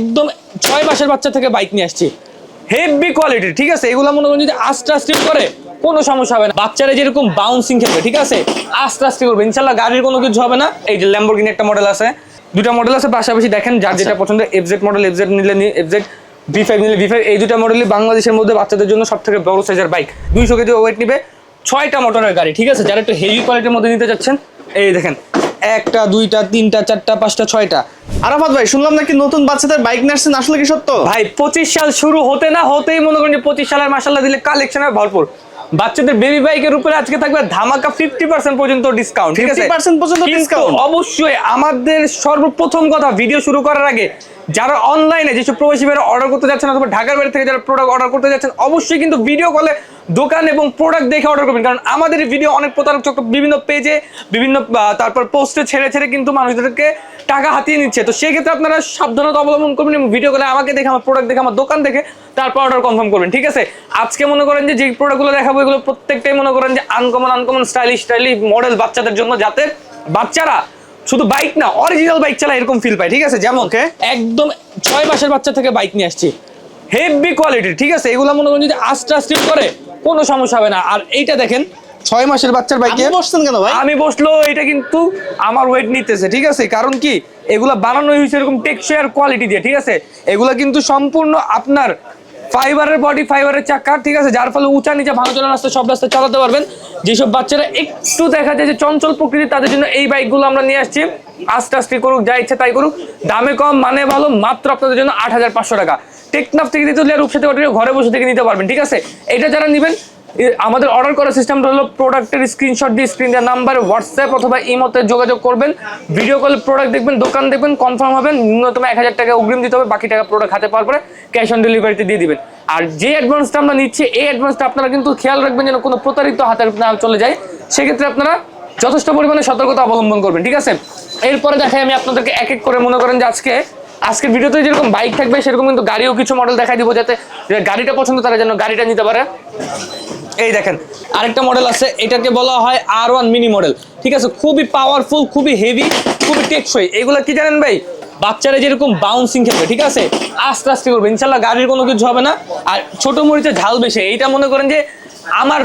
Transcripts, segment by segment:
একদম ছয় মাসের বাচ্চা থেকে বাইক নিয়ে আসছি। হেভি কোয়ালিটি ঠিক আছে? এগুলো মনে করেন যদি আস্তে আস্তে করে কোনো সমস্যা হবে না। বাচ্চারা যেরকম বাউন্সিং খেলবে ঠিক আছে? আস্তে আস্তে করবে। ইনশাল্লাহ গাড়ির কোনো কিছু হবে না। এই যে ল্যাম্বরগিনি একটা মডেল আছে। দুটা মডেল আছে পাশাপাশি দেখেন যার যেটা পছন্দ এফজেড মডেল এফজেড নিলে এফজেড ভি ফাইভ নিলে ভি ফাইভ এই দুটা মডেলই বাংলাদেশের মধ্যে বাচ্চাদের জন্য সব থেকে বড় সাইজের বাইক দুইশো কেজি ওয়েট নিবে ছয়টা মোটরের গাড়ি ঠিক আছে? যারা একটু হেভি কোয়ালিটির মধ্যে নিতে যাচ্ছেন এই দেখেন। একটা দুইটা তিনটা চারটা পাঁচটা ছয়টা। আরাফাত ভাই শুনলাম নাকি নতুন বাচ্চাদের বাইক নার্সেন আসলে কি সত্য? ভাই পঁচিশ সাল শুরু হতে না হতেই মনে করেন যে পঁচিশ সালের মাসাল্লাহ দিলে কালেকশন কালেকশনে ভরপুর। বাচ্চাদের বেবি বাইকের উপরে আজকে থাকবে ধামাকা ফিফটি পার্সেন্ট পর্যন্ত ডিসকাউন্ট ঠিক আছে? পর্যন্ত ডিসকাউন্ট অবশ্যই আমাদের সর্বপ্রথম কথা ভিডিও শুরু করার আগে যারা অনলাইনে যেসব প্রবাসী ভাইরা অর্ডার করতে যাচ্ছেন অথবা ঢাকার বাইরে থেকে যারা প্রোডাক্ট অর্ডার করতে যাচ্ছেন, অবশ্যই কিন্তু ভিডিও কলে দোকান এবং প্রোডাক্ট দেখে অর্ডার করবেন। কারণ আমাদের ভিডিও অনেক প্রতারক চক্র বিভিন্ন পেজে বিভিন্ন তারপর পোস্টে ছেড়ে ছেড়ে কিন্তু মানুষদেরকে টাকা হাতিয়ে নিচ্ছে। তো সেক্ষেত্রে আপনারা সাবধানতা অবলম্বন করবেন এবং ভিডিও কলে আমাকে দেখে, আমার প্রোডাক্ট দেখে, আমার দোকান দেখে তারপর অর্ডার কনফার্ম করবেন। ঠিক আছে? আজকে মনে করেন যে যে প্রোডাক্টগুলো দেখাবো, এগুলো প্রত্যেকটাই মনে করেন যে uncommon uncommon stylish stylish model বাচ্চাদের জন্য যাতে বাচ্চারা শুধু বাইক না অরিজিনাল বাইক চালা এরকম ফিল পায় ঠিক আছে? যেমন একদম ছয় মাসের বাচ্চা থেকে বাইক নিয়ে আসছি। হেভি কোয়ালিটি ঠিক আছে? এগুলো মনে করেন যদি আস্তে আস্তে করে কোনো সমস্যা হবে না। আর এইটা দেখেন ছয় মাসের বাচ্চার বাইকে বসছেন কেন ভাই? আমি বসল এটা কিন্তু আমার ওয়েট নিতেছে ঠিক আছে? কারণ কি? এগুলা বানানো হয়েছে এরকম টেকসই আর কোয়ালিটি দিয়ে ঠিক আছে? এগুলা কিন্তু সম্পূর্ণ আপনার ফাইবারের বডি ফাইবারের চাকা, ঠিক আছে? যার ফলে উঁচা, নিচে ভালো চলার রাস্তা সব রাস্তা চালাতে পারবেন। যেসব বাচ্চারা একটু দেখা যায় যে চঞ্চল প্রকৃতি তাদের জন্য এই বাইকগুলো আমরা নিয়ে আসছি। আস্তে আস্তে করুক, যা ইচ্ছে তাই করুক। দামে কম মানে ভালো, মাত্র আপনাদের জন্য আট হাজার পাঁচশো টাকা। টেকনাফ থেকে নিতে হলে রূপসাথে ঘরে বসে থেকে নিতে পারবেন, ঠিক আছে? এটা যারা নেবেন আমাদের অর্ডার করার সিস্টেমটা হলো প্রোডাক্টের স্ক্রিনশট দিয়ে স্ক্রিন দেওয়ার নাম্বার হোয়াটসঅ্যাপ অথবা ইমোতে যোগাযোগ করবেন। ভিডিও কলে প্রোডাক্ট দেখবেন, দোকান দেখবেন কনফার্ম হবেন, ন্যূনতম এক হাজার টাকা অগ্রিম দিতে হবে, বাকি টাকা প্রোডাক্ট হাতে পাওয়ার পরে ক্যাশ অন ডেলিভারিতে দিয়ে দিবেন। আর যে অ্যাডভান্সটা আমরা নিচ্ছি, এই অ্যাডভান্সটা আপনারা কিন্তু খেয়াল রাখবেন যেন কোনো প্রতারিত হাতের না চলে যায়। সেক্ষেত্রে আপনারা যথেষ্ট পরিমাণে সতর্কতা অবলম্বন করবেন, ঠিক আছে? এরপরে দেখাই আমি আপনাদেরকে এক এক করে মনে করেন যে আজকে আজকের ভিডিওতে যেরকম বাইক থাকবে, সেরকম কিন্তু গাড়িও কিছু মডেল দেখাই দিব যাতে গাড়িটা পছন্দ তারা যেন গাড়িটা নিতে পারে। এই দেখেন, আরেকটা মডেল আছে, এটাকে বলা হয় আর ওয়ান মিনি মডেল ঠিক আছে? খুবই পাওয়ারফুল খুবই হেভি খুবই টেকসই। এগুলো কি জানেন ভাই? বাচ্চারা যেরকম বাউন্সিং খেলবে, ঠিক আছে? আস্তে আস্তে করবে। ইনশাল্লাহ গাড়ির কোনো কিছু হবে না। আর ছোট মরিচে ঝাল বেশি। এইটা মনে করেন যে আমার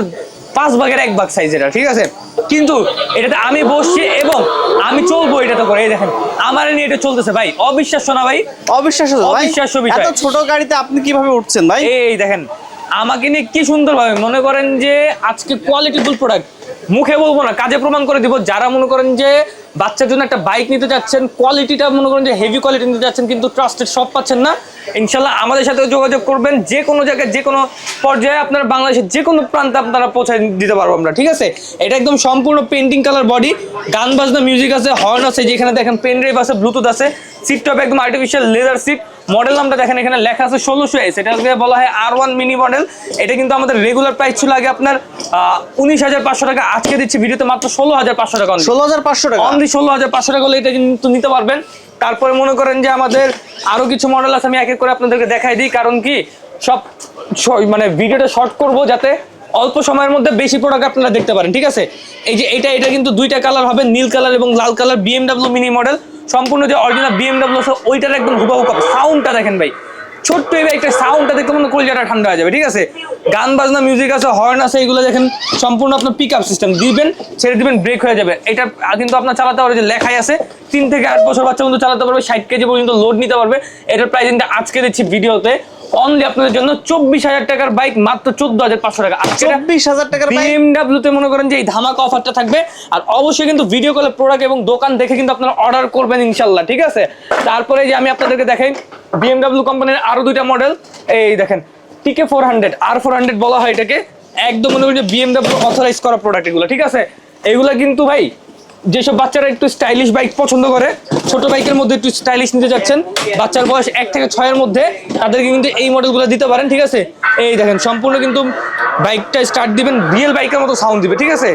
পাঁচ ভাগের এক ভাগ সাইজ এটা ঠিক আছে? কিন্তু এটাতে আমি বসছি এবং আমি চলবো এটাতে করে। এই দেখেন আমার নিয়ে এটা চলতেছে ভাই। অবিশ্বাস্য না ভাই? অবিশ্বাস্য ভাই। অবিশ্বাস্য বিষয়। ছোট গাড়িতে আপনি কীভাবে উঠছেন ভাই? এই দেখেন আমাকে নিয়ে কি সুন্দর ভাবে মনে করেন যে আজকে কোয়ালিটিফুল প্রোডাক্ট মুখে বলব না কাজে প্রমাণ করে দিব যারা মনে করেন যে বাচ্চার জন্য একটা বাইক নিতে যাচ্ছেন কোয়ালিটিটা মনে করেন যে হেভি কোয়ালিটি নিতে যাচ্ছেন, কিন্তু ট্রাস্টেড সব পাচ্ছেন না। ইনশাল্লাহ আমাদের সাথে যোগাযোগ করবেন, যে কোনো জায়গায়, যে কোনো পর্যায়ে আপনারা বাংলাদেশের যে কোনো প্রান্তে আপনারা পৌঁছায় দিতে পারব আমরা, ঠিক আছে? এটা একদম সম্পূর্ণ পেন্টিং কালার বডি গান বাজনা মিউজিক আছে হর্ন আছে, যেখানে দেখেন পেন ড্রাইভ আছে ব্লুটুথ আছে। সিট টপ একদম আর্টিফিশিয়াল লেদার সিট মডেল নামটা দেখেন এখানে লেখা আছে ষোলোশো এস এটাকে বলা হয় আর ওয়ান মিনি মডেল এটা কিন্তু আমাদের রেগুলার প্রাইস ছিল আগে আপনার উনিশ হাজার পাঁচশো টাকা। আজকে দিচ্ছি ভিডিওতে মাত্র ষোলো হাজার পাঁচশো টাকা। ষোলো হাজার পাঁচশো টাকা। অনলি ষোলো হাজার পাঁচশো টাকা হলে এটা কিন্তু নিতে পারবেন। তারপরে মনে করেন যে আমাদের আরও কিছু মডেল আছে আমি এক এক করে আপনাদেরকে দেখাই দিই। কারণ কি সব মানে ভিডিওটা শর্ট করব যাতে অল্প সময়ের মধ্যে বেশি প্রোডাক্ট আপনারা দেখতে পারেন। ঠিক আছে? এই যে এটা এটা কিন্তু দুইটা কালার হবে নীল কালার এবং লাল কালার বিএমডাব্লিউ মিনি মডেল সম্পূর্ণ যে অরিজিনাল বিএমডাব্লিউ আছে, ওইটার একদম হুবাহু কপ সাউন্ডটা দেখেন ভাই। ছোট্ট এই একটা সাউন্ডটা দেখতে মনে কলজাটা ঠান্ডা হয়ে যাবে, ঠিক আছে? গান, বাজনা মিউজিক আছে হর্ন আছে, এগুলো দেখেন সম্পূর্ণ আপনার পিক আপ সিস্টেম দিবেন, ছেড়ে দিবেন ব্রেক হয়ে যাবে। এটা কিন্তু আপনার চালাতে পারবে, যে লেখাই আছে, তিন থেকে আট বছর বাচ্চা পর্যন্ত চালাতে পারবে, ষাট কেজি পর্যন্ত লোড নিতে পারবে। এটার প্রাইস কিন্তু আজকে দিচ্ছি ভিডিওতে অনলি আপনাদের জন্য চব্বিশ হাজার টাকার বাইক মাত্র চোদ্দ হাজার পাঁচশো টাকা। চব্বিশ হাজার টাকার বিএমডাব্লিউ তে মনে করেন যে এই ধামাকা অফারটা থাকবে। আর অবশ্যই কিন্তু ভিডিও কলে প্রোডাক্ট এবং দোকান দেখে কিন্তু আপনারা অর্ডার করবেন ইনশাল্লাহ ঠিক আছে? তারপরে যে আমি আপনাদেরকে দেখাই বিএমডাব্লিউ কোম্পানির আরও দুইটা মডেল এই দেখেন টিকে ফোর হান্ড্রেড আর ফোর হান্ড্রেড বলা হয় এটাকে। একদম মনে করেন যে বিএমডাব্লিউ অথরাইজ করা প্রোডাক্ট এগুলো ঠিক আছে? এগুলো কিন্তু ভাই যেসব বাচ্চারা একটু স্টাইলিশ বাইক পছন্দ করে, ছোট বাইকের মধ্যে একটু স্টাইলিশ নিতে যাচ্ছেন, বাচ্চার বয়স এক থেকে ছয়ের মধ্যে, তাদেরকে কিন্তু এই মডেলগুলো দিতে পারেন, ঠিক আছে? এই দেখেন, সম্পূর্ণ কিন্তু বাইকটা স্টার্ট দিবেন রিয়েল বাইকের মতো সাউন্ড দিবে, ঠিক আছে?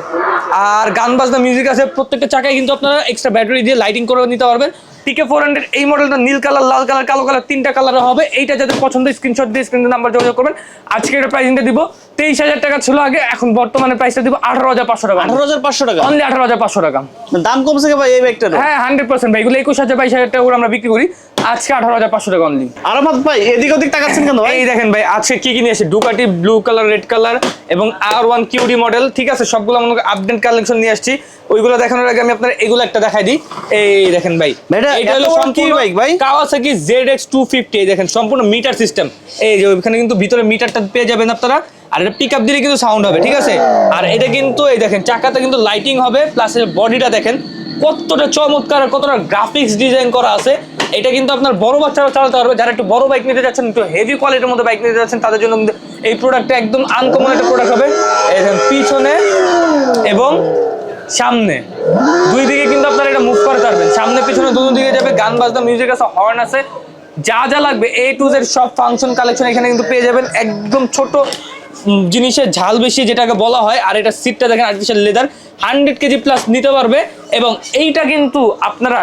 আর গান, বাজনা মিউজিক আছে, প্রত্যেকটা চাকায় কিন্তু আপনারা এক্সট্রা ব্যাটারি দিয়ে লাইটিং করে নিতে পারবেন। টিকে ফোর হান্ড্রেড এই মডেলটা নীল কালার লাল কালার কালো কালার তিনটা কালার হবে, এইটা যাদের পছন্দ স্ক্রিনশট দিয়ে স্ক্রিনের নাম্বার যোগাযোগ করবেন। আজকে এটা প্রাইসিংটা দিব তেইশ হাজার টাকা ছিল আগে এখন বর্তমানে প্রাইসটা দিব আঠারো হাজার পাঁচশো টাকা। আঠারো হাজার পাঁচশো টাকা? অনলি আঠারো হাজার পাঁচশো টাকা। দাম কমছে কি ভাই এই বাইকটার হ্যাঁ হান্ড্রেড পার্সেন্ট ভাই এগুলো একুশ হাজার বাইশ হাজার টাকা করে আমরা বিক্রি করি। আজকে আঠারো হাজার পাঁচশো টাকা অনলি আরাফাত ভাই এদিক ওদিক তাকাচ্ছেন কেন ভাই? এই দেখেন ভাই আজকে কি কি নিয়ে এসে Ducati blue colour red colour এবং আর ওয়ান কিউডি মডেল ঠিক আছে? সবগুলো মনে আপডেট কালেকশন নিয়ে আসছি। ওইগুলো দেখানোর আগে আমি আপনার এগুলো একটা দেখাই দিই। এই দেখেন ভাই ভাইটা এটা হলো সম্পূর্ণ bike ভাই? কাওয়াসাকি ZX 250 এই দেখেন সম্পূর্ণ মিটার সিস্টেম এই যে ওইখানে কিন্তু ভিতরে মিটারটা পেয়ে যাবেন আপনারা। আর এটা পিকআপ দিলে কিন্তু সাউন্ড হবে, ঠিক আছে? আর এটা কিন্তু, এই দেখেন, চাকাতে কিন্তু লাইটিং হবে প্লাস এর বডিটা দেখেন, কতটা চমৎকার, কতটা গ্রাফিক্স ডিজাইন করা আছে। এটা কিন্তু আপনার বড় বাচ্চারা চালাতে পারবে, যারা একটু বড় বাইক নিতে যাচ্ছেন, একটু হেভি কোয়ালিটির মধ্যে বাইক নিতে যাচ্ছেন, তাদের জন্য কিন্তু এই প্রোডাক্টটা একদম আনকমন একটা প্রোডাক্ট হবে। পিছনে এবং সামনে। দুই দিকে কিন্তু আপনারা এটা মুভ করতে পারবেন সামনে, পিছনে দুটো দিকে যাবে, গান বাজনা মিউজিক আছে হর্ন আছে। যা যা লাগবে এ টু জেড সব ফাংশন কালেকশন এখানে কিন্তু পেয়ে যাবেন। একদম ছোট জিনিসের ঝাল বেশি যেটাকে বলা হয়, আর এটা সিটটা দেখেন artificial leather hundred KG plus নিতে পারবে এবং এইটা কিন্তু আপনারা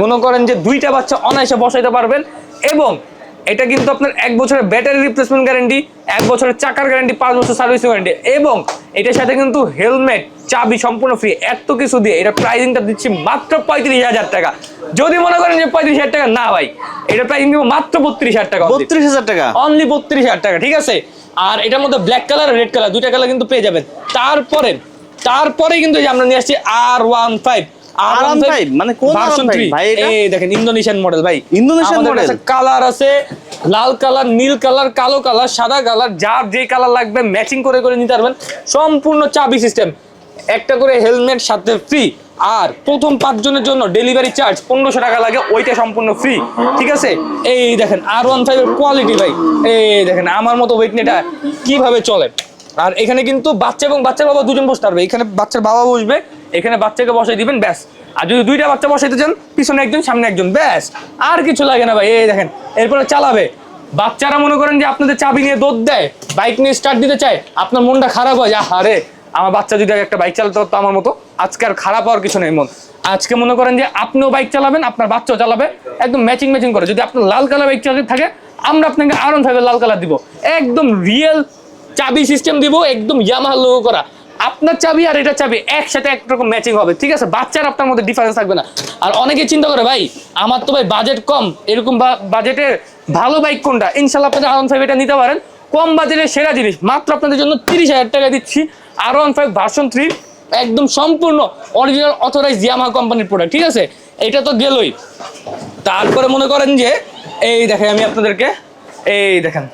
মনে করেন যে দুইটা বাচ্চা অনায়াসে বসাইতে পারবেন এবং এটা কিন্তু আপনার এক বছরের ব্যাটারি রিপ্লেসমেন্ট গ্যারান্টি এক বছরের চাকার গ্যারান্টি পাঁচ বছর সার্ভিস গ্যারান্টি এবং এটার সাথে কিন্তু হেলমেট চাবি সম্পূর্ণ ফ্রি এত কিছু দিয়ে এটা প্রাইসিংটা দিচ্ছি মাত্র পঁয়ত্রিশ হাজার টাকা। যদি মনে করেন যে পঁয়ত্রিশ হাজার টাকা না ভাই এটা প্রাইসিং দিব মাত্র বত্রিশ হাজার টাকা বত্রিশ হাজার টাকা? অনলি বত্রিশ হাজার টাকা ঠিক আছে? আর এটার মধ্যে ব্ল্যাক কালার রেড কালার দুইটা কালার কিন্তু পেয়ে যাবেন। তারপরে তারপরে কিন্তু আমরা নিয়ে আসছি আর ওয়ান ফাইভ R15 মানে কোন R15 ভাই? এটা? এই দেখেন ইন্দোনেশিয়ান মডেল ভাই। Indonesian model? কালার আছে লাল কালার নীল কালার কালো কালার সাদা কালার যার যে কালার লাগবে ম্যাচিং করে করে নিতে পারবেন। সম্পূর্ণ চাবি সিস্টেম একটা করে হেলমেট সাথে ফ্রি আর প্রথম পাঁচজনের জন্য ডেলিভারি চার্জ পনেরোশো টাকা লাগে ওইটা সম্পূর্ণ ফ্রি ঠিক আছে? এই দেখেন আর ওয়ান ফাইভের কোয়ালিটি ভাই। এই দেখেন আমার মতো ওয়েট কীভাবে চলে? আর এখানে কিন্তু বাচ্চা এবং বাচ্চার বাবা দুজন বসতে পারবে। এখানে বাচ্চার বাবা বসবে এখানে বাচ্চাকে বসাই দিবেন, ব্যাস। আর যদি দুইটা বাচ্চা বসাইতে চান, পিছনে একজন, সামনে একজন, ব্যাস। আর কিছু লাগে না ভাই, এই দেখেন, এরপরে চালাবে। বাচ্চারা মনে করেন যে আপনাদের চাবি নিয়ে দৌড় দেয়, বাইক নিয়ে স্টার্ট দিতে চায়, আপনার মনটা খারাপ হয় আরে আমার বাচ্চা যদি একটা বাইক চালাতে পারতো আমার মতো, আজকে আর খারাপ হওয়ার কিছু নেই মন। আজকে মনে করেন যে আপনিও বাইক চালাবেন, আপনার বাচ্চাও চালাবে, একদম ম্যাচিং ম্যাচিং করে। যদি আপনার লাল কালার বাইক চালাতে থাকে, আমরা আপনাকে আরন ফাইভের লাল কালার দিব। একদম রিয়েল চাবি সিস্টেম দিব, একদম ইয়ামাহা লোগো করা। আপনার চাবি আর এটা চাবি একসাথে একরকম ম্যাচিং হবে, ঠিক আছে? বাচ্চার আপনার মধ্যে ডিফারেন্স থাকবে না। আর অনেকে চিন্তা করে, ভাই, আমার তো ভাই বাজেট কম। এরকম বাজেটের ভালো বাইক কোনটা? ইনশাল্লাহ আপনাদের আর ফাইভ এটা নিতে পারেন। কম বাজেটের সেরা জিনিস, মাত্র আপনাদের জন্য তিরিশ হাজার টাকা দিচ্ছি। R one five version three একদম সম্পূর্ণ অরিজিনাল অথরাইজ ইয়ামাহা কোম্পানির প্রোডাক্ট ঠিক আছে? এটা তো গেলই। তারপরে মনে করেন যে, এই দেখেন আমি আপনাদেরকে, এই দেখেন।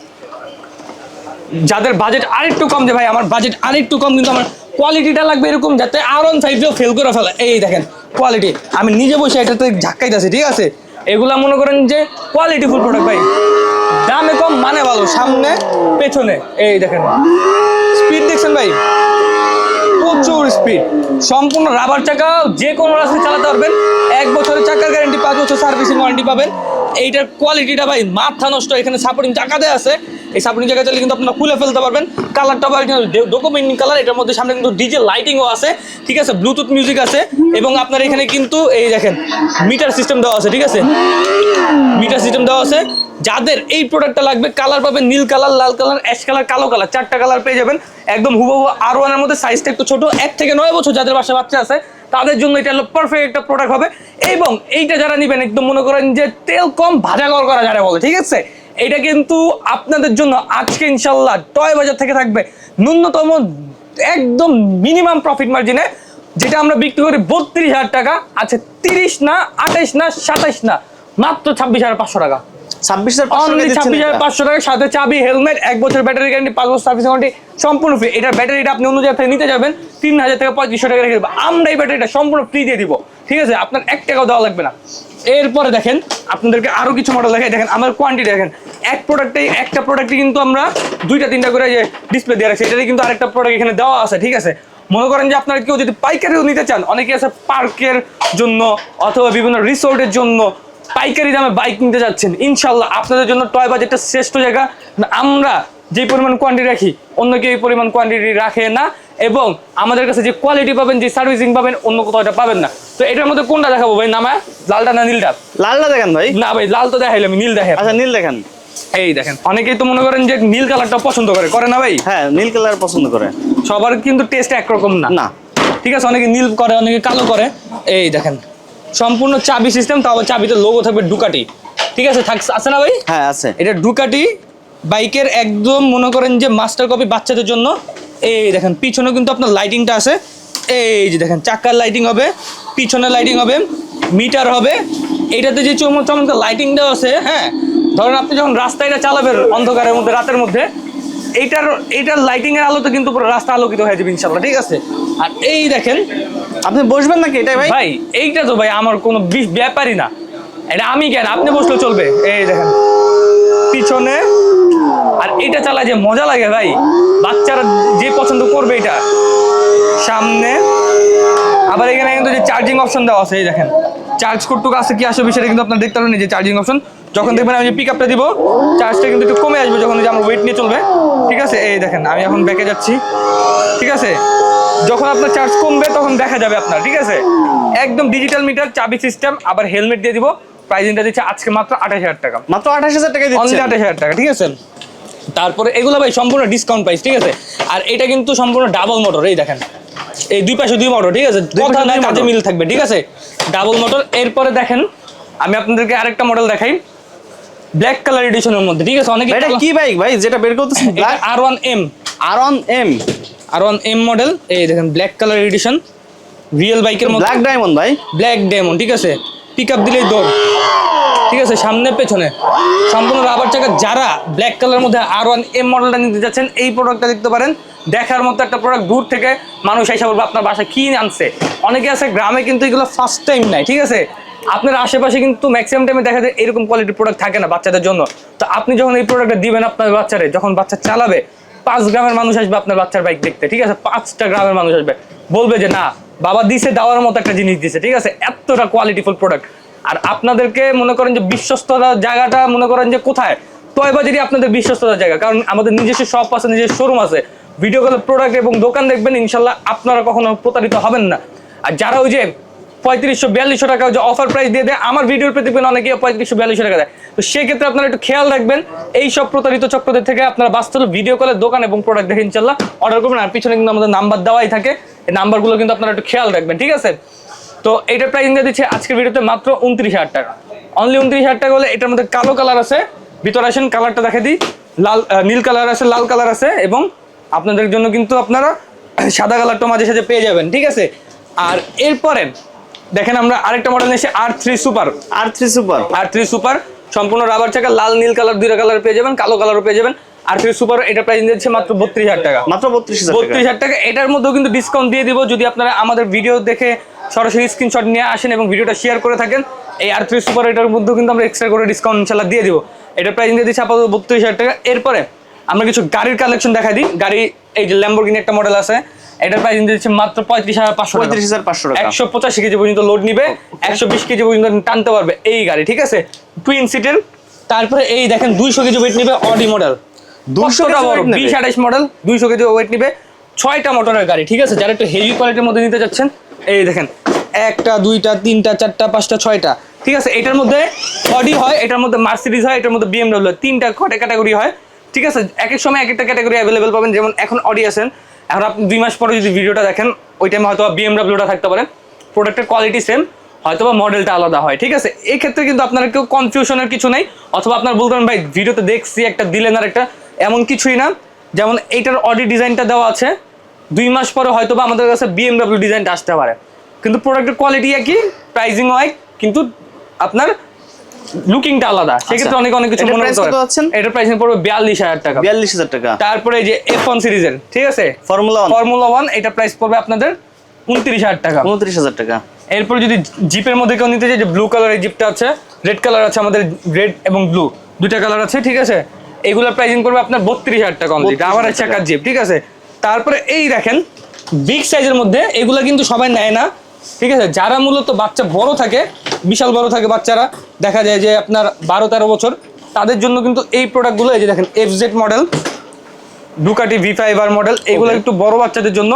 যাদের বাজেট আরেকটু কম যে ভাই, আমার বাজেট আরেকটু কম, কিন্তু আমার কোয়ালিটিটা লাগবে এরকম যাতে আর অন ফাইভেও ফেল করে ফেলে। এই দেখেন কোয়ালিটি আমি নিজে বসে এটাতে ঝাক্কাইতেছি ঠিক আছে? এগুলা মনে করেন যে কোয়ালিটি ফুল প্রোডাক্ট ভাই। দামে কম মানে ভালো, সামনে, পেছনে। এই দেখেন। স্পিড দেখছেন ভাই? প্রচুর স্পিড সম্পূর্ণ রাবার চাকা, যে কোনো রাস্তায় চালাতে পারবেন। এক বছরের চাকার গ্যারান্টি পাঁচ বছর সার্ভিসিং ওয়ারেন্টি পাবেন। এইটার কোয়ালিটিটা ভাই মাথা নষ্ট, এখানে সাপোর্টিং দেওয়া আছে। এই সাপোর্টিং চাকা চাইলে কিন্তু আপনারা খুলে ফেলতে পারবেন। কালারটা আবার ডকুমেন্টিং কালার এটার মধ্যে সামনে কিন্তু ডিজে লাইটিংও আছে, ঠিক আছে? ব্লুটুথ মিউজিক আছে, এবং আপনার এখানে কিন্তু এই দেখেন মিটার সিস্টেম দেওয়া আছে, ঠিক আছে? মিটার সিস্টেম দেওয়া আছে। যাদের এই প্রোডাক্টটা লাগবে কালার পাবেন নীল কালার লাল কালার অ্যাশ কালার কালো কালার চারটা কালার পেয়ে যাবেন। একদম হুবহু আর ওয়ানের মধ্যে সাইজটা একটু ছোট। এক থেকে নয় বছর যাদের বাসা বাচ্চা আছে তাদের জন্য এটা হলো পারফেক্ট একটা প্রোডাক্ট হবে। এবং এইটা যারা নেবেন, একদম মনে করেন যে তেল কম, ভাজা কর করা যারা বলে, ঠিক আছে? এটা কিন্তু আপনাদের জন্য আজকে ইনশাল্লাহ টয় বাজার থেকে থাকবে ন্যূনতম একদম মিনিমাম প্রফিট মার্জিনে যেটা আমরা বিক্রি করি বত্রিশ হাজার টাকা, আছে তিরিশ না আঠাইশ না সাতাইশ না, মাত্র ছাব্বিশ হাজার পাঁচশো টাকা। ছাব্বিশ হাজার পাঁচশো ছাব্বিশ হাজার পাঁচশো টাকার সাথে চাবি হেলমেট এক বছর ব্যাটারি গ্যারান্টি পাঁচ বছর সার্ভিস সম্পূর্ণ ফ্রি এটার ব্যাটারিটা আপনি অন্য জায়গা থেকে নিতে যাবেন তিন হাজার থেকে পঁয়ত্রিশশো টাকা রেখে দেবো। আমরা এই ব্যাটারিটা সম্পূর্ণ ফ্রি দিয়ে দিব। ঠিক আছে? আপনার এক টাকাও দেওয়া লাগবে না। এরপরে দেখেন আপনাদেরকে আরও কিছু মডেল দেখাই। দেখেন আমার কোয়ান্টিটি দেখেন। এক প্রোডাক্টে একটা প্রোডাক্টে কিন্তু আমরা দুইটা তিনটা করে যে ডিসপ্লে দিয়ে রাখছি। এটাতে কিন্তু আরেকটা প্রোডাক্ট এখানে দেওয়া আছে ঠিক আছে? মনে করেন যে আপনারা কেউ যদি পাইকারিও নিতে চান অনেকে আছে পার্কের জন্য অথবা বিভিন্ন রিসোর্টের জন্য পাইকারি দামে বাইক নিতে যাচ্ছেন। ইনশাল্লাহ আপনাদের জন্য টয় বাজেটটা শ্রেষ্ঠ জায়গা। আমরা যে পরিমাণ কোয়ান্টিটি রাখি অন্য কেউ এই পরিমাণ কোয়ান্টিটি রাখে না এবং আমাদের কাছে যে কোয়ালিটি পাবেন যে সার্ভিসিং পাবেন অন্য কোথাও এটা পাবেন না। তো এটার মধ্যে কোনটা দেখাবো ভাই? নামা লালটা না নীলটা? লালটা দেখেন ভাই। না ভাই লাল তো দেখাইলাম নীল দেখে আচ্ছা নীল দেখেন। এই দেখেন অনেকেই তো মনে করেন যে নীল কালারটা পছন্দ করে করে না ভাই? হ্যাঁ নীল কালার পছন্দ করে। সবার কিন্তু টেস্ট একরকম না। না। ঠিক আছে অনেকে নীল করে অনেকে কালো করে। এই দেখেন সম্পূর্ণ চাবি সিস্টেম তাও চাবিতে লোগো থাকবে ডুকাটি ঠিক আছে আছে না ভাই? হ্যাঁ আছে। এটা ডুকাটি বাইকের একদম মনে করেন যে মাস্টার কপি বাচ্চাদের জন্য। এই দেখেন পিছনে কিন্তু আপনার লাইটিংটা আছে। এই যে দেখেন চাকার লাইটিং হবে পিছনে লাইটিং হবে মিটার হবে। এটাতে যে চমৎকার চমৎকার লাইটিং দেওয়া আছে হ্যাঁ? ধরেন আপনি যখন রাস্তায় এটা চালাবেন অন্ধকারের মধ্যে রাতের মধ্যে এইটার এইটার লাইটিং এর আলোতে কিন্তু রাস্তা আলোকিত হয়ে যাবে ইনশাল্লাহ ঠিক আছে? আর এই দেখেন আপনি বসবেন নাকি এটাই ভাই? ভাই এইটা তো ভাই আমার কোনো ব্যাপারই না। এটা আমি কেন? আপনি বসলে চলবে। এই দেখেন পিছনে। আর এটা চালায় যে মজা লাগে ভাই। বাচ্চারা যে পছন্দ করবে এটা। সামনে। আবার এখানে কিন্তু যে চার্জিং অপশন দেওয়া আছে এই দেখেন। চার্জ করটুকু আছে কি আসবে সেটা কিন্তু আপনার দেখতে পারবেন এই যে চার্জিং অপশন যখন দেখবেন আমি পিক আপটা দিব চার্জটা কিন্তু একটু কমে আসবে যখন যে আমার ওয়েট নিয়ে চলবে। ঠিক আছে? এই দেখেন আমি এখন ব্যাকে যাচ্ছি। ঠিক আছে? যখন আপনার চার্জ কমবে তখন দেখা যাবে আপনার ঠিক আছে? একদম ডিজিটাল মিটার চাবি সিস্টেম আবার হেলমেট দিয়ে দিব। প্রাইজিংটা দিচ্ছে আজকে মাত্র আঠাশ হাজার টাকা। মাত্র আঠাশ হাজার টাকা অনলি দিচ্ছে আঠাশ হাজার টাকা ঠিক আছে? তারপরে এগুলো ভাই সম্পূর্ণ ডিসকাউন্ট প্রাইস ঠিক আছে? আর এটা কিন্তু সম্পূর্ণ ডাবল মোটর এই দেখেন। এই দুই পাশে দুই মোটর ঠিক আছে? কথা পাশে না কাজে মিল থাকবে ঠিক আছে? ডাবল মোটর এরপরে দেখেন আমি আপনাদেরকে আরেকটা মডেল দেখাই। ব্ল্যাক কালার এডিশনের মধ্যে ঠিক আছে? অনেকে এটা কি বাইক ভাই? যেটা বের করতেছেন black R one M R on M R one M model এই দেখেন ব্ল্যাক কালার এডিশন রিয়েল বাইকের মধ্যে। ব্ল্যাক ডায়মন্ড ভাই? ব্ল্যাক ডেমন ঠিক আছে? পিক আপ দিলেই দৌড়। ঠিক আছে সামনে পেছনে। সম্পূর্ণ রাবার চাকা। যারা ব্ল্যাক কালার মধ্যে আর ওয়ান এম মডেলটা নিতে যাচ্ছেন এই প্রোডাক্টটা দেখতে পারেন। দেখার মতো একটা প্রোডাক্ট দূর থেকে মানুষ এসে বলবে আপনার বাসা কি আনছে? অনেকে আছে গ্রামে কিন্তু এগুলো ফার্স্ট টাইম নাই ঠিক আছে? আপনার আশেপাশে কিন্তু ম্যাক্সিমাম টাইমে দেখা যায় এরকম কোয়ালিটির প্রোডাক্ট থাকে না বাচ্চাদের জন্য। তো আপনি যখন এই প্রোডাক্টটা দিবেন আপনার বাচ্চারে, যখন বাচ্চা চালাবে, পাঁচ গ্রামের মানুষ আসবে আপনার বাচ্চার বাইক দেখতে, ঠিক আছে? পাঁচটা গ্রামের মানুষ আসবে। বলবে যে, না, বাবা দিছে, দেওয়ার মতো একটা জিনিস দিছে। ঠিক আছে? এতটা কোয়ালিটিফুল প্রোডাক্ট আর আপনাদেরকে মনে করেন যে বিশ্বস্ততার জায়গাটা, মনে করেন যে কোথায়? টয়বাজারই আপনাদের বিশ্বস্ততার জায়গা। কারণ আমাদের নিজস্ব শপ আছে, নিজস্ব শোরুম আছে। ভিডিও কলের প্রোডাক্ট এবং দোকান দেখবেন, ইনশাল্লাহ আপনারা কখনো প্রতারিত হবেন না। আর যারা ওই যে পঁয়ত্রিশশো, বিয়াল্লিশশো টাকা যে অফার প্রাইস দিয়ে দেয়, আমার ভিডিওর প্রতি অনেকে পঁয়ত্রিশশো, বিয়াল্লিশশো টাকা দেয়। তো সেক্ষেত্রে আপনারা একটু খেয়াল রাখবেন, এই সব প্রতারিত চক্রদের থেকে আপনারা বাস্তব ভিডিও কলের দোকান এবং প্রোডাক্ট দেখে ইনশাল্লাহ অর্ডার করবেন। আর পিছনে কিন্তু আমাদের নাম্বার দেওয়াই থাকে, এই নাম্বারগুলো কিন্তু আপনারা একটু খেয়াল রাখবেন, ঠিক আছে? তো এইটার প্রাইস দিয়ে দিচ্ছে আজকের ভিডিওতে মাত্র উনত্রিশ হাজার টাকা। অনলি উনত্রিশ হাজার টাকা হলে এটার মধ্যে কালো কালার আছে, ভিতরে আসেন কালারটা দেখে দিই। লাল নীল কালার আছে, লাল কালার আছে এবং আপনাদের জন্য কিন্তু আপনারা সাদা কালারটা মাঝে সাঝে পেয়ে যাবেন, ঠিক আছে? আর এরপরে দেখেন আমরা আরেকটা মডেল নিয়েছি R three super R three super R three super সম্পূর্ণ রাবার চাকা লাল নীল কালার দুইটা কালার পেয়ে যাবেন কালো কালারও পেয়ে যাবেন। আর থ্রি সুপার এটা প্রাইস দিচ্ছে মাত্র বত্রিশ হাজার টাকা। মাত্র বত্রিশ বত্রিশ হাজার টাকা। এটার মধ্যেও কিন্তু ডিসকাউন্ট দিয়ে দিব যদি আপনারা আমাদের ভিডিও দেখে সরাসরি স্ক্রিনশট নিয়ে আসেন এবং ভিডিওটা শেয়ার করে থাকেন। এই আর থ্রি সুপার এটার মধ্যেও কিন্তু আমরা এক্সট্রা করে ডিসকাউন্ট ইনশাল্লাহ দিয়ে দিব। এটা প্রাইস দিয়ে দিচ্ছি আপাতত বত্রিশ হাজার টাকা। এরপরে আমরা কিছু গাড়ির কালেকশন দেখাই দিই। গাড়ি এই যে ল্যাম্বোর্গিনি একটা মডেল আছে। এটার প্রাইস দিয়ে দিচ্ছে মাত্র পঁয়ত্রিশ হাজার পাঁচশো পঁয়ত্রিশ হাজার পাঁচশো টাকা। একশো পঁচাশি কেজি পর্যন্ত লোড নিবে একশো বিশ কেজি পর্যন্ত টানতে পারবে এই গাড়ি ঠিক আছে? টুইন সিটের তারপরে এই দেখেন দুইশো কেজি ওয়েট নিবে অডি মডেল 200 কতটা কেজি বড় weight নেবে? বিশ আঠাশ মডেল দুইশো কেজি ওয়েট নিবে ছয়টা মোটরের গাড়ি ঠিক আছে? যারা একটু হেভি কোয়ালিটির মধ্যে নিতে যাচ্ছেন এই দেখেন একটা দুইটা তিনটা চারটা পাঁচটা ছয়টা ঠিক আছে? এটার মধ্যে অডি হয় এটার মধ্যে মার্সিডিজ হয় এটার মধ্যে বিএমডব্লিউ তিনটা কটা ক্যাটাগরি হয় ঠিক আছে? এক এক সময় এক একটা ক্যাটাগরি অ্যাভেলেবেল পাবেন। যেমন এখন অডি আছেন এখন আপনি দুই মাস পরে যদি ভিডিওটা দেখেন, ওই টাইমে হয়তো বিএমডব্লিউটা থাকতে পারে। প্রোডাক্টের কোয়ালিটি সেম হয়তো বা মডেলটা আলাদা হয়, ঠিক আছে? এই ক্ষেত্রে কিন্তু আপনার কেউ কনফিউশনের কিছু নেই, অথবা আপনার বলতে পারেন, ভাই, ভিডিওতে দেখছি একটা দিলেন আর একটা এমন কিছুই না। যেমন এইটার অডি ডিজাইনটা দেওয়া আছে, দুই মাস পরে হয়তো বা আমাদের কাছে বিএমডব্লিউ ডিজাইনটা আসতে পারে। কিন্তু প্রোডাক্টের কোয়ালিটি একই প্রাইজিং হয় কিন্তু আপনার লুকিংটা আলাদা। সেক্ষেত্রে অনেক অনেক কিছু মনে করতে কত পারে পাচ্ছেন? এটার প্রাইসিং পড়বে বিয়াল্লিশ হাজার টাকা। বিয়াল্লিশ হাজার টাকা। তারপরে যে সিরিজের ঠিক আছে? ফর্মুলা ফর্মুলা এটা প্রাইস পড়বে আপনাদের উনত্রিশ হাজার টাকা। উনত্রিশ হাজার টাকা। এরপর যদি জিপের মধ্যে কেউ নিতে চাই যে ব্লু কালারের জিপটা আছে রেড কালার আছে আমাদের রেড এবং ব্লু দুইটা কালার আছে ঠিক আছে? এইগুলোর প্রাইসিং করবে আপনার বত্রিশ হাজার টাকা অনলি 32,000 আমার চাকার জিপ ঠিক আছে? তারপরে এই দেখেন বিগ সাইজের মধ্যে এগুলা কিন্তু সবাই নেয় না ঠিক আছে? যারা মূলত বাচ্চা বড় থাকে বিশাল বড় থাকে বাচ্চারা। দেখা যায় যে আপনার বারো তেরো বছর। তাদের জন্য কিন্তু এই প্রোডাক্টগুলো এই যে দেখেন F Z model Ducati V five আর মডেল এগুলো একটু বড় বাচ্চাদের জন্য।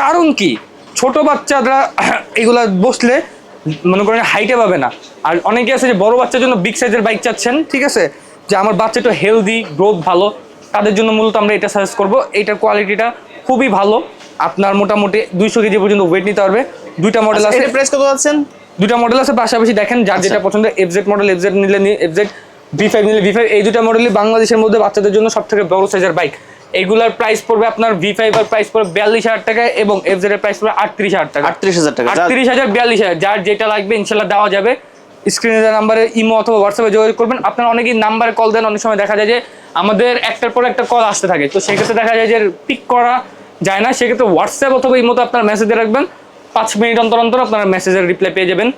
কারণ কি? ছোট বাচ্চারা এগুলা বসলে মনে করেন হাইটে পাবে না। আর অনেকে আছে যে বড় বাচ্চার জন্য বিগ সাইজের বাইক চাচ্ছেন ঠিক আছে? যে আমার বাচ্চাটা হেলদি গ্রোথ ভালো তাদের জন্য মূলত আমরা এটা সাজেস্ট করব। এইটার কোয়ালিটিটা খুবই ভালো। আপনার মোটামুটি দুইশো কেজি পর্যন্ত ওয়েট নিতে পারবে। দুইটা মডেল আছে। এটা প্রাইস কত যাচ্ছেন? দুটা মডেল আছে পাশাপাশি দেখেন যার যেটা পছন্দ এফজেড মডেল এফজেড নিলে এফজেড ভি ফাইভ নিলে ভি ফাইভ এই দুটা মডেলই বাংলাদেশের মধ্যে বাচ্চাদের জন্য সব থেকে বড় সাইজের বাইক এইগুলার প্রাইস পড়বে আপনার ভি ফাইভ এর প্রাইস পড়বে বিয়াল্লিশ হাজার টাকা এবং এফজেড এর প্রাইস পড়বে আটত্রিশ হাজার টাকা। আটত্রিশ হাজার টাকা আটত্রিশ হাজার বিয়াল্লিশ হাজার যার যেটা লাগবে ইনশাল্লাহ দেওয়া যাবে। স্ক্রিনে দেওয়া নাম্বারে ইমো অথবা হোয়াটসঅ্যাপে যোগাযোগ করবেন। আপনারা অনেকেই নাম্বারে কল দেন অনেক সময় দেখা যায় যে আমাদের একটার পর একটা কল আসতে থাকে। তো সেক্ষেত্রে দেখা যায় যে পিক করা যায় না। সেক্ষেত্রে হোয়াটসঅ্যাপ অথবা ইমোতে আপনার মেসেজ রাখবেন। পাঁচ মিনিট অন্তর অন্তর আপনারা মেসেজের রিপ্লাই পেয়ে যাবেন।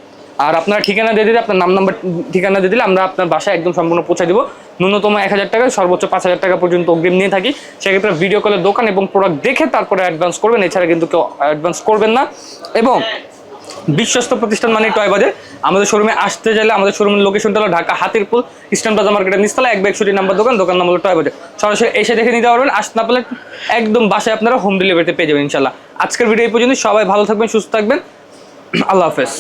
আর আপনার ঠিকানা দিয়ে দিলে, আপনার নাম নাম্বার ঠিকানা দিয়ে দিলে আমরা আপনার বাসায় একদম সম্পূর্ণ পৌঁছে দেবো। ন্যূনতম এক হাজার টাকা, সর্বোচ্চ পাঁচ হাজার টাকা পর্যন্ত অগ্রিম নিয়ে থাকি। সেক্ষেত্রে ভিডিও কলের দোকান এবং প্রোডাক্ট দেখে তারপরে অ্যাডভান্স করবেন। এছাড়া কিন্তু কেউ অ্যাডভান্স করবেন না। এবং বিশ্বস্ত প্রতিষ্ঠান মানে টয় বাজে আমাদের শোরুমে আসতে চাইলে আমাদের শোরুমের লোকেশনটা হলো ঢাকা হাতিরপুল ইস্টার্ন প্লাজা মার্কেটের নিচতলা এক একষট্টি নাম্বার দোকান দোকান নাম্বার টয় বাজে সরাসরি এসে দেখে নিতে পারবেন, আসতে না পারলে একদম বাসায় আপনারা হোম ডেলিভারিতে পেয়ে যাবেন ইনশাল্লাহ আজকের ভিডিও এই পর্যন্ত সবাই ভালো থাকবেন, সুস্থ থাকবেন। আল্লাহ হাফেজ।